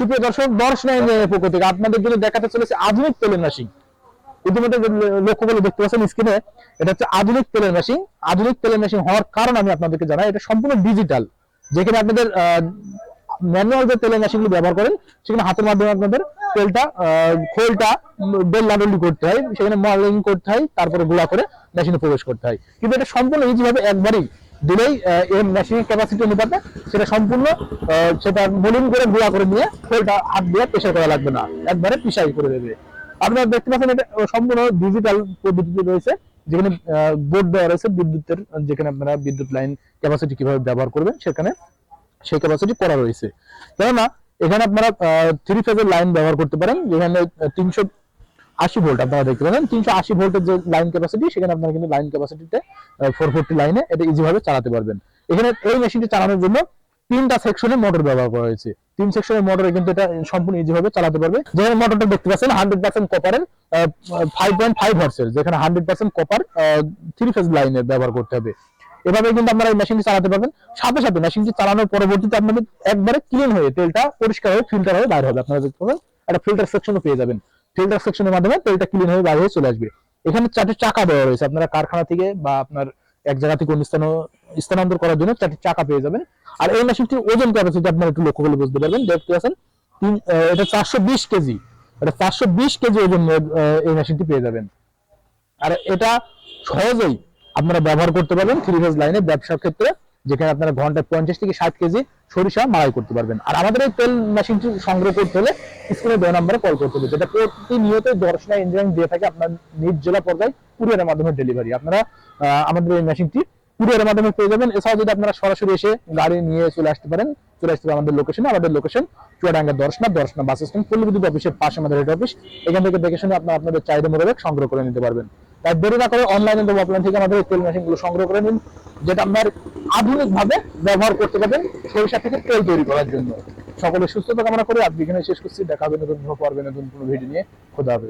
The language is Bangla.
সুপ্রিয় দর্শক দর্শ নাই পক্ষ থেকে আপনাদের জন্য দেখাতে চলেছে আধুনিক তেলের মেশিন ইতিমধ্যে লক্ষ্য করে দেখতে পাচ্ছেন স্ক্রিনে এটা হচ্ছে আধুনিক তেলের মেশিন আধুনিক তেলের মেশিন হওয়ার কারণ আমি আপনাদেরকে জানাই, এটা সম্পূর্ণ ডিজিটাল যেখানে আপনাদের ম্যানুয়াল যে তেলের মেশিনগুলো ব্যবহার করেন, সেখানে হাতের মাধ্যমে আপনাদের তেলটা খোলটা, বেল লাডলি করতে হয়, সেখানে মডেলিং করতে হয়, তারপরে গুঁড়া করে মেশিনে প্রবেশ করতে হয়। কিন্তু এটা সম্পূর্ণ ইজি ভাবে একবারই দিলেই এর মেশিনের ক্যাপাসিটি অনুপাতে সেটা সম্পূর্ণ সেটা মলিন করে গুঁড়া করে নিয়ে খোলটা হাত দিয়ে প্রেশার করা লাগবে না। একবারে পিসাই করে দেবে। আপনারা দেখতে পাচ্ছেন এটা সম্পূর্ণ ডিজিটাল পদ্ধতিতে রয়েছে, যেখানে বোর্ড দেওয়া রয়েছে বিদ্যুতের, যেখানে আপনারা বিদ্যুৎ লাইন ক্যাপাসিটি কীভাবে ব্যবহার করবেন, সেখানে সেই ক্যাপাসিটি করা রয়েছে। কেননা, এখানে আপনারা থ্রি ফেজের লাইন ব্যবহার করতে পারেন, যেখানে তিনশো আশি ভোল্ট, আপনারা দেখতে পারেন তিনশো আশি ভোল্টের যে লাইন ক্যাপাসিটি সেখানে আপনারা কিন্তু লাইন ক্যাপাসিটিতে ফোর ফোরটি লাইনে এটা ইজি ভাবে চালাতে পারবেন। এখানে এই মেশিনটি চালানোর জন্য তিনটা সেকশনে মোটর ব্যবহার করা হয়েছে। তিন সেকশনের মোটরে কিন্তু এটা সম্পূর্ণ ইজি ভাবে চালাতে পারবে। যেখানে মোটরটা দেখতে পাচ্ছেন হান্ড্রেড পার্সেন্ট কপারের ফাইভ পয়েন্ট ফাইভ হার্সের যেখানে hundred percent copper three phase লাইনের ব্যবহার করতে হবে। এভাবে কিন্তু আপনারা এই মেশিনটি চালাতে পারবেন। সাথে সাথে মেশিনটি চালানোর পরবর্তীতে আপনাদের একবারে ক্লিন হয়ে, তেলটা পরিষ্কার হয়ে ফিল্টার হয়ে বাইরে হবে। আপনারা দেখতে পাবেন একটা ফিল্টার সেকশনও পেয়ে যাবেন। ফিল্টার সেকশনের মাধ্যমে তেলটা ক্লিন হয়ে বাইরে চলে আসবে। এখানে চারটি চাকা দেওয়া রয়েছে। আপনারা কারখানা থেকে বা আপনার এক জায়গা থেকে অন্য স্থানে স্থানান্তর করার জন্য চারটি চাকা পেয়ে যাবেন। আর এই মেশিনটির ওজন ক্যাপাসিটি আপনারা একটু লক্ষ্য করলে বুঝতে পারবেন। দেখতে পাচ্ছেন এটা চারশো বিশ কেজি। এটা চারশো বিশ কেজি ওজন এই মেশিনটি পেয়ে যাবেন। আর এটা সহজেই আপনারা ব্যবহার করতে পারবেন থ্রি ফেজ লাইনে ব্যবসার ক্ষেত্রে। যেখানে আপনারা ঘন্টায় পঞ্চাশ থেকে ষাট কেজি সরিষা মারাই করতে পারবেন। আর আমাদের এই তেল মেশিনটি সংগ্রহ করতে হলে স্ক্রিনে দেওয়া নম্বরে কল করতে হবে, যেটা প্রতিনিয়ত দর্শনা ইঞ্জিনিয়ারিং দিয়ে থাকে আপনার নিজ জেলা পর্যায়ে কুরিয়ারের মাধ্যমে ডেলিভারি আপনারা আমাদের এই মেশিনটি কুরিয়ারের মাধ্যমে পেয়ে যাবেন। এছাড়াও যদি আপনারা সরাসরি এসে গাড়ি নিয়ে চলে আসতে পারেন, চলে আসতে আমাদের লোকেশনে আমাদের location Chuadanga Darshana Darshana bus stand Palli Bidyut অফিসের পাশে আমাদের হেড অফিস এখান থেকে দেখে শুনে আপনারা আপনাদের চাহিদা মোতাবেক সংগ্রহ করে নিতে পারবেন। তাই দেরি না করে অনলাইনে এবং অফলাইন থেকে আমাদের তেল মেশিনগুলো সংগ্রহ করে নিন, যেটা আপনার আধুনিক ভাবে ব্যবহার করতে পারবেন সরিষা থেকে তেল তৈরি করার জন্য। সকলের সুস্থতা কামনা করে আজকে এখানে শেষ করছি। দেখা হবে নতুন পর্বে, নতুন কোনো ভিডিও নিয়ে। খোদা হাফেজ।